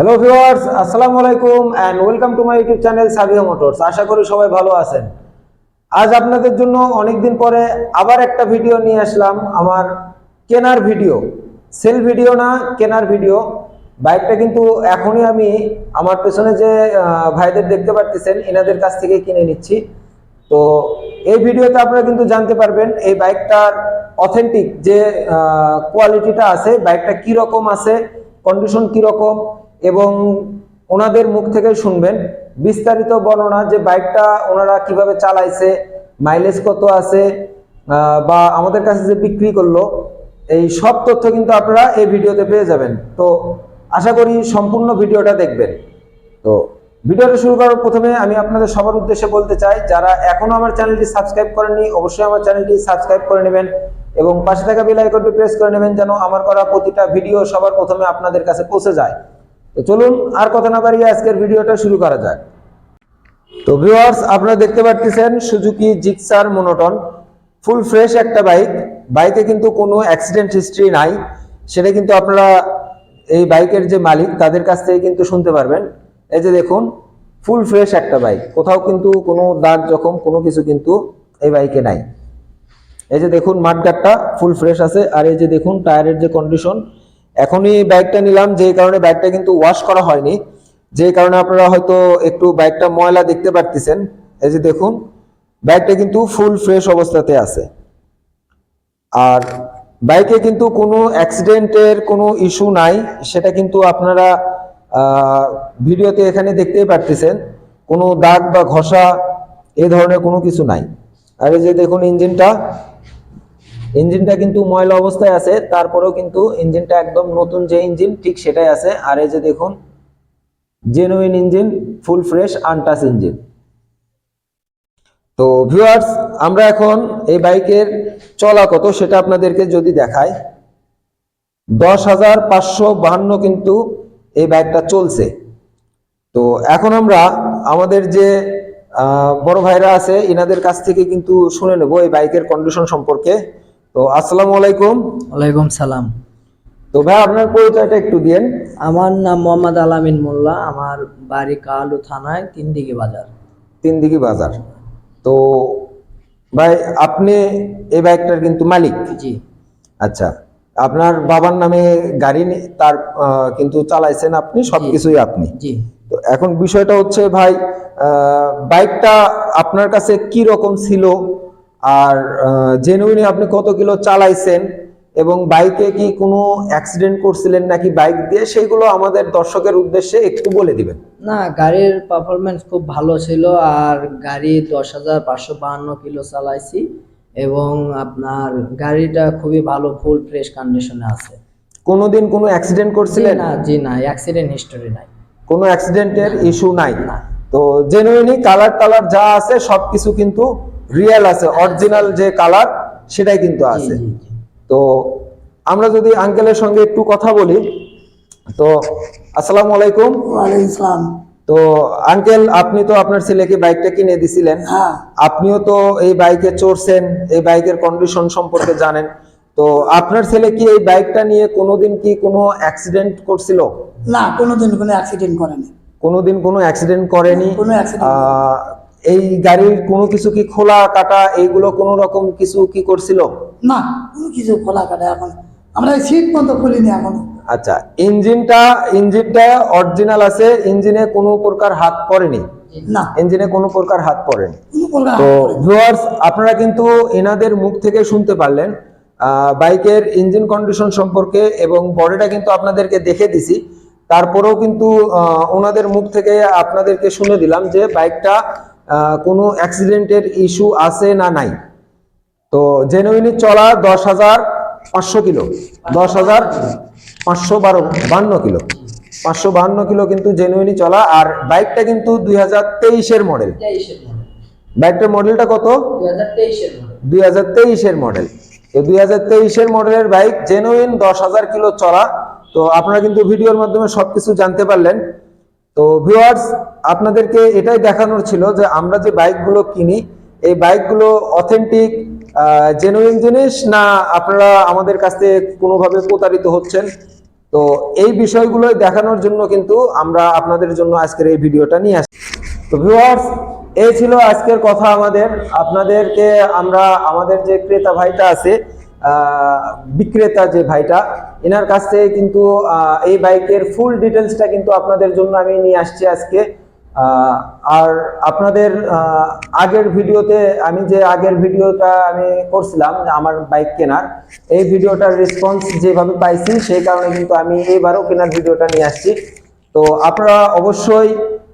Hello viewers আসসালামু আলাইকুম and welcome to my YouTube channel Sabiya Motors আশা করি সবাই ভালো আছেন। আজ আপনাদের জন্য অনেকদিন পরে আবার একটা ভিডিও নিয়ে আসলাম, আমার কেনার ভিডিও সেল ভিডিও না, কেনার ভিডিও বাইকটা কিন্তু এখনই আমি আমার পেছনে যে ভাইদের দেখতে পারতেছেন, এনাদের কাছ থেকে কিনে নিচ্ছি। তো এই ভিডিওতে আপনারা কিন্তু জানতে পারবেন, এই বাইকটার অথেন্টিক যে কোয়ালিটিটা আছে বাইকটা কি রকম আছে কন্ডিশন কি রকম এবং ওনাদের মুখ থেকে শুনবেন। বিস্তারিত বর্ণনা যে বাইকটা ওনারা কীভাবে চালাইছে মাইলেজ কত আছে বা আমাদের কাছে যে বিক্রি করল, এই সব তথ্য কিন্তু আপনারা এই ভিডিওতে পেয়ে যাবেন। তো আশা করি সম্পূর্ণ ভিডিওটা দেখবেন। তো ভিডিওটা শুরু করার প্রথমে আমি আপনাদের সবার উদ্দেশ্যে বলতে চাই, যারা এখনও আমার চ্যানেলটি সাবস্ক্রাইব করেননি, অবশ্যই আমার চ্যানেলটি সাবস্ক্রাইব করে নেবেন এবং পাশে থাকা বেল আইকনটি প্রেস করে নেবেন যেন আমার করা প্রতিটা ভিডিও সবার প্রথমে আপনাদের কাছে পৌঁছে যায়। তো চলুন আর কথা না বাড়িয়ে আজকের ভিডিওটা শুরু করা যাক। তো ভিউয়ার্স আপনারা দেখতে পাচ্ছেন Suzuki Gixxer monotone full fresh একটা বাইক বাইকে কিন্তু কোনো অ্যাক্সিডেন্ট হিস্ট্রি নাই। সেটা কিন্তু আপনারা এই বাইকের যে মালিক, তাদের কাছ থেকে কিন্তু শুনতে পারবেন। এই যে দেখুন ফুল ফ্রেশ একটা বাইক কোথাও কিন্তু কোনো দাগ জখম, কোনো কিছু কিন্তু এই বাইকে নাই। এই যে দেখুন মাঠগাটটা ফুল ফ্রেশ আছে। আর এই যে দেখুন টায়ারের যে কন্ডিশন এখনই বাইকটা নিলাম যে কারণে বাইকটা কিন্তু ওয়াশ করা হয়নি। যে কারণে আপনারা হয়তো একটু বাইকটা ময়লা দেখতে পারতেছেন। এই যে দেখুন বাইকটা কিন্তু ফুল ফ্রেশ অবস্থাতে আছে। আর বাইকে কিন্তু কোনো অ্যাক্সিডেন্টের কোনো ইস্যু নাই, সেটা কিন্তু আপনারা ভিডিওতে এখানে দেখতেই পারতেছেন। কোনো দাগ বা ঘষা, এ ধরনের কোনো কিছু নাই। আর এই যে দেখুন ইঞ্জিনটা ইঞ্জিনটা কিন্তু ময়লা অবস্থায় আছে, তারপরেও কিন্তু ইঞ্জিনটা একদম নতুন যে ইঞ্জিন, ঠিক সেটাই আছে। আর এই যে দেখুন genuine engine full fresh আনটাস engine. তো ভিউয়ার্স আমরা এখন এই বাইকের চলা কত সেটা আপনাদেরকে যদি দেখাই, দশ হাজার পাঁচশো বাহান্ন কিন্তু এই বাইকটা চলছে। তো এখন আমরা আমাদের যে বড় ভাইরা আছে, ইনাদের কাছ থেকে কিন্তু শুনে নেব এই বাইকের কন্ডিশন সম্পর্কে। তো আসসালামু আলাইকুম। ওয়ালাইকুম সালাম। তো ভাই আপনার পরিচয়টা একটু দিয়েন। আমার নাম মোহাম্মদ আলামিন মোল্লা আমার বাড়ি কালু থানায় তিন দিকে বাজার। তিন দিঘি বাজার। তো ভাই আপনি এই বাইকটার কিন্তু মালিক। জি। আচ্ছা আপনার বাবার নামে গাড়ি তার কিন্তু চালাইছেন আপনি সবকিছুই আপনি। জি। তো এখন বিষয়টা হচ্ছে ভাই বাইকটা আপনার কাছে কি রকম ছিল? আর জেনুইনি আপনি কত কিলো চালাইছেন এবং বাইকে কি কোনো অ্যাক্সিডেন্ট করছিলেন নাকি বাইক দিয়ে সেইগুলো আমাদের দর্শকের উদ্দেশ্যে একটু বলে দিবেন। না গাড়ির পারফরমেন্স খুব ভালো ছিল আর গাড়ি দশ হাজার পাঁচশো বাহান্ন কিলো চালাইছি এবং আপনার গাড়িটা খুবই ভালো ফুল ফ্রেশ কন্ডিশনে আছে। কোনোদিন কোনো অ্যাক্সিডেন্ট করছিলেন? না জি না অ্যাক্সিডেন্ট হিস্টোরি নাই। কোনো অ্যাক্সিডেন্টের ইস্যু নাই। না। তো জেনুইনি কালার টালার যা আছে সবকিছু কিন্তু রিয়েল আছে অরিজিনাল যে কালার সেটাই কিন্তু আছে। তো আমরা যদি আঙ্কেলের সঙ্গে একটু কথা বলি তো আসসালামু আলাইকুম। ওয়ালাইকুম তো আঙ্কেল আপনি তো আপনার ছেলেকে বাইকটা কিনে দিছিলেন। হ্যাঁ। আপনিও তো এই বাইকে চড়ছেন এই বাইকের কন্ডিশন সম্পর্কে জানেন। তো আপনার ছেলে কি এই বাইকটা নিয়ে কোনোদিন কি কোনো অ্যাক্সিডেন্ট করছিল? না কোনোদিন কোনো অ্যাক্সিডেন্ট করেনি। কোনোদিন কোনো অ্যাক্সিডেন্ট করেনি? এই গাড়ির কোনো কিছু কি খোলা কাটা এইগুলো কোনো রকম কিছু কি করছিল? না কোনো কিছু খোলা কাটা এখন। আমরা সিট মতো খুলিনি এখনও। আচ্ছা ইঞ্জিনটা ইঞ্জিনটা অরিজিনাল আছে ইঞ্জিনে কোনো প্রকার হাত পড়েনি? না। ইঞ্জিনে কোনো প্রকার হাত পড়েনি? তো ভিউয়ার্স আপনারা কিন্তু এনাদের মুখ থেকে শুনতে পারলেন আহ, বাইকের ইঞ্জিন কন্ডিশন সম্পর্কে এবং বডিটা কিন্তু আপনাদেরকে দেখে দিছি। তারপরেও কিন্তু ওনাদের মুখ থেকে আপনাদেরকে শুনে দিলাম যে বাইকটা কোনো অ্যাক্সিডেন্টের ইস্যু আছে না নাই? তো জেনুইনি চলা দশ হাজার পাঁচশো কিলো, দশ হাজার পাঁচশো বারো, বান্ন কিলো। পাঁচশো বাহান্ন কিলো কিন্তু জেনুইনি চলা, আর বাইকটা কিন্তু দুই হাজার তেইশের মডেল বাইকটার মডেলটা কত? দুই হাজার তেইশের মডেল তো দুই হাজার তেইশের মডেলের বাইক জেনুইন দশ হাজার কিলো চলা। তো আপনারা কিন্তু ভিডিওর মাধ্যমে সবকিছু জানতে পারলেন। তো ভিউয়ার্স আপনাদেরকে এটাই দেখানোর ছিল যে আমরা যে বাইকগুলো কিনি, এই বাইকগুলো অথেন্টিক জেনুইন জিনিস না আপনারা আমাদের কাছ কোনোভাবে প্রতারিত হচ্ছেন? তো এই বিষয়গুলো দেখানোর জন্য কিন্তু আমরা আপনাদের জন্য আজকের এই ভিডিওটা নিয়ে আসি। তো ভিউয়ার্স এই ছিল আজকের কথা আমাদের। আপনাদেরকে আমরা, আমাদের যে ক্রেতা ভাইটা আছে বিক্রেতা যে ভাইটা, এনার কাছ থেকে কিন্তু এই বাইকের ফুল ডিটেলসটা কিন্তু আপনাদের জন্য আমি নিয়ে আসছি আজকে। আর আপনাদের আগের ভিডিওতে আমি যে আগের ভিডিওটা আমি করছিলাম আমার বাইক কেনার, এই ভিডিওটার রেসপন্স যেভাবে পাইছি, সেই কারণে কিন্তু আমি এইবারও কেনার ভিডিওটা নিয়ে আসছি। তো আপনারা অবশ্যই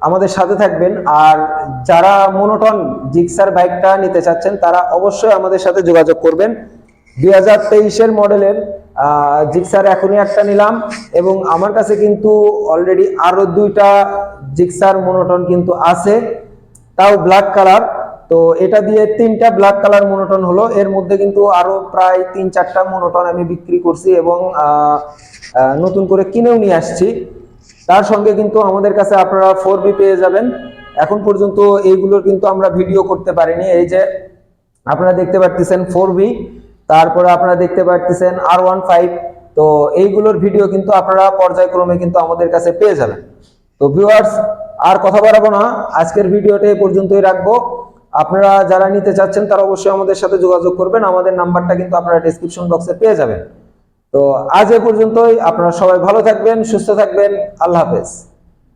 আমাদের সাথে থাকবেন, আর যারা মোনোটন জিক্সার বাইকটা নিতে চাচ্ছেন, তারা অবশ্যই আমাদের সাথে যোগাযোগ করবেন। দুই হাজার তেইশের মডেলের জিক্সার এখনই একটা নিলাম, এবং আমার কাছে কিন্তু অলরেডি আরও দুইটা জিক্সার মোনোটন কিন্তু আছে, তাও ব্ল্যাক কালার তো এটা দিয়ে তিনটা ব্ল্যাক কালার মোনোটন হলো। এর মধ্যে কিন্তু আরও প্রায় তিন চারটা মোনোটন আমি বিক্রি করছি এবং নতুন করে কিনেও নিয়ে আসছি। তার সঙ্গে কিন্তু আমাদের কাছে আপনারা ফোর বি পেয়ে যাবেন। এখন পর্যন্ত এইগুলোর কিন্তু আমরা ভিডিও করতে পারিনি। এই যে আপনারা দেখতে পারতেছেন ফোর বি তারপরে আপনারা দেখতে পারতেছেন আর ওয়ান ফাইভ তো এইগুলোর ভিডিও কিন্তু আপনারা পর্যায়ক্রমে কিন্তু আমাদের কাছে পেয়ে যাবেন। তো ভিউয়ার্স আর কথা বাড়াবো না। আজকের ভিডিওটা এ পর্যন্তই রাখব। আপনারা যারা নিতে চাচ্ছেন, তারা অবশ্যই আমাদের সাথে যোগাযোগ করবেন। আমাদের নাম্বারটা কিন্তু আপনারা ডিসক্রিপশন বক্সে পেয়ে যাবেন। তো আজ এ পর্যন্তই। আপনারা সবাই ভালো থাকবেন, সুস্থ থাকবেন। আল্লাহ হাফেজ।